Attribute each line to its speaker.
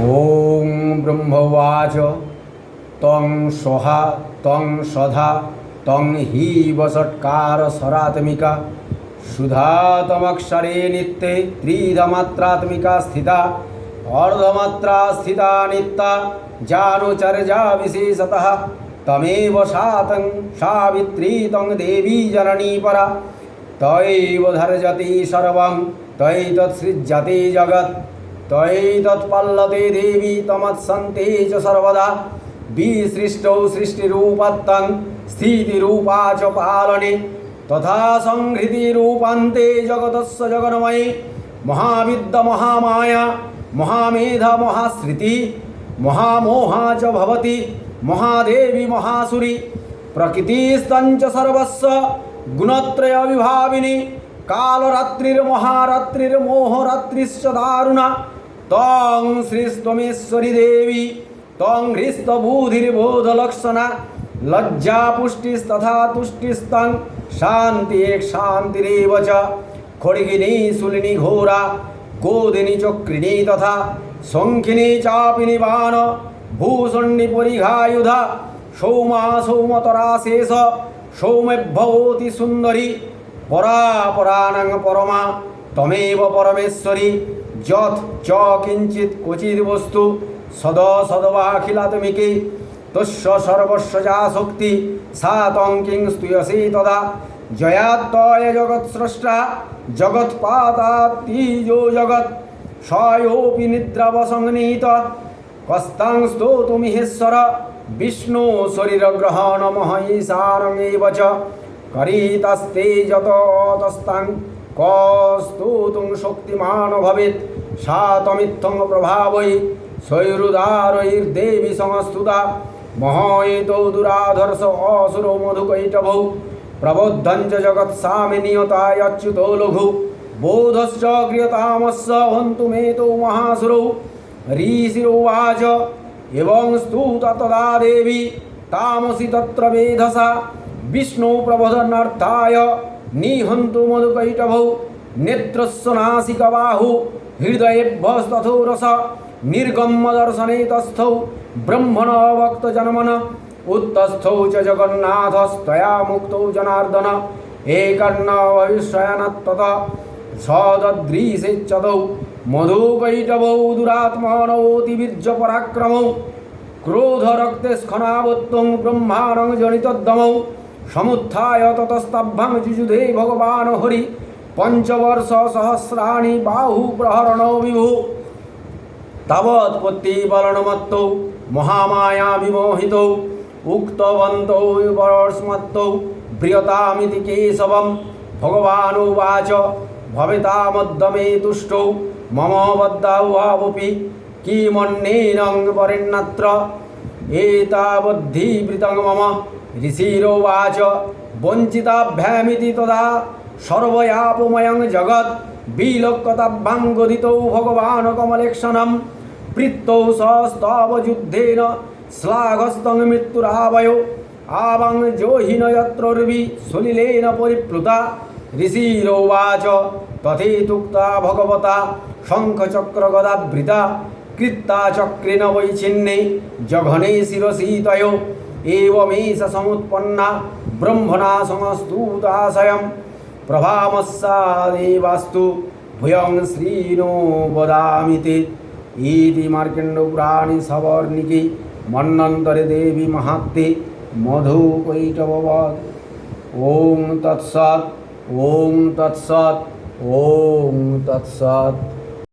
Speaker 1: ॐ ब्रह्मवाच तं स्वहा तं सधा तं हि वषट्कारसरात्मिका सुधातमक्षरे नित्ये त्रिधमात्रात्मिका स्थिता अर्धमात्रा स्थिता नित्या जानुचर्या विशेषतः तमेव सातं सावित्री तं देवी जननी परा तयैव धर्जति सर्वं तैतत्सृज्यते जगत् তৈতৎপল্লতে দেবী তমৎসন্তি চ সর্বদা। বিসৃষ্টৌ সৃষ্টিরূপত্তং স্থিতিরূপা চ পালনে। তথা সংহৃতিরূপান্তে জগতস্য জগন্ময়ী। মহাবিদ্য মহামায়া, মহামেধ মহাশ্রুতি মহামোহা চ ভবতি, মহাদেবী মহাসুরি। প্রকৃতিস্তঞ্চ সর্বস্ব গুণত্রয় বিভাবিনী কালরাত্রির মহারাত্রির মোহরাত্রিশ্চ দারুণা। তং শ্রীস্তমেশ্বরী দেবী তং হৃস্তভূধির্বোধলক্ষণা লজ্জা পুষ্টিস্তথা তুষ্টিস্তং, শান্তি এক শান্তিরেব চ, খড়গিনী শুলিনী ঘোরা, গোদিনী চক্রিণী তথা শঙ্খিনী চাপি নিবান ভূষণী পরিঘায়ুধা, সৌমা সৌমতরা শেষ সৌমেভ্যতি সুন্দরী পরা পরাণ পরমা, তমেব পরমেশ্বরী। যথ চ কিঞ্চিত ক্বচিৎ বস্তু সদ সদবাখিলাত্মিকে তস্য সর্বস্ব যা শক্তি সা তং কিং স্তুয়সী তদা, জয়াত্তয় জগৎস্রষ্টা জগৎপাতাতীজো জগৎ, সয়োপি নিদ্রাবসংনীত কস্তাং স্তোতুমিহেশ্বর বিষ্ণু শরীরগ্রহণ মহীশানমেব চ, করিতস্তে যতস্তাং কস্তুতুং শক্তিমান ভবেৎ সা তমিত্থং প্রভাবৈ শৈরুদারৈর্দেবী সংস্তুতা। মহেতো দুরাধর্ষ অসুরো মধুকৈটভৌ। প্রবোদ্ধঞ্চ জগৎসামে নিয়তায়চ্যুতো লঘু। বোধশ্চ ক্রিয়তামস্য হন্তু মেতো মহাসুরৌ। ঋষিরোवाच এবং স্তূতা তদা দেবী। তামসি তত্র মেধসা। বিষ্ণু প্রবোধনার্থায় নিহন্তু মধুকৈটভৌ। নেত্রস্য নাসিকবাহু। হৃদয়েভ্যস্তথো রস, নির্গম্য দর্শনে তস্থৌ, ব্রহ্মণ ভক্ত জন্মন, উত্তস্থৌ চ জগন্নাথস্তয়া মুক্তৌ জনার্দন, একর্ণ ভবিষ্যয়নত্তত সদদৃশেচ্ছদৌ মধুকৈটবৌ দুরাত্মনৌতিবীর্য পরাক্রমৌ, ক্রোধরক্তে স্খনাবত্তং ব্রহ্মাণং জনিতদ্দমৌ, সমুত্থায় ততস্তভ্যং যুযুধে ভগবান হরি পঞ্চবর্ষ সহস্রাণি বাহু প্রহরণ বিভু তাবৎপত্তিবলনমত্তৌ মহামায়া বিমোহিতৌ, উক্তবন্তৌ পরস্মত্তৌ প্রিয়তামিতি কেশবম, ভগবানুবাচ ভবেতামদ্যমে তুষ্টৌ মম বদ্দাউহাবপি কিমন্যেনং পরিণ্যত্র এতাবদ্ধিবৃতং মম, ঋষিরোবাচ, বঞ্চিতাভ্যামিতি তদা। সর্বয়াপময়ং জগৎ বিলোক্যতাভ্যাং গদিতৌ ভগবান কমলেক্ষণম। প্রীতৌ সস্তব যুদ্ধেন শ্লাঘস্তং মৃত্যুরাবয় আবাং জোহিন যত্রর্বি সলিলেন পরিপ্লুতা। ঋষিরোবাচ তথেতুক্তা ভগবতা। শঙ্খচক্রগদাবৃতা কৃত্তা চক্রেণ বৈছিন্নে জঘনে শিরসীতয়। এবমেষ সমুৎপন্না ব্রহ্মণা সংস্তুতাশয়ম প্রভামস্যাদেবাস্তু ভূয়ং শ্রীনো বদামিতে ইতি মার্কেণ্ড পুরাণী সবর্ণিকে মন্নন্তরে দেবী মাহাত্মে মধুকৈটবৎ ওম তৎসৎ ওম তৎসৎ ওম তৎসৎ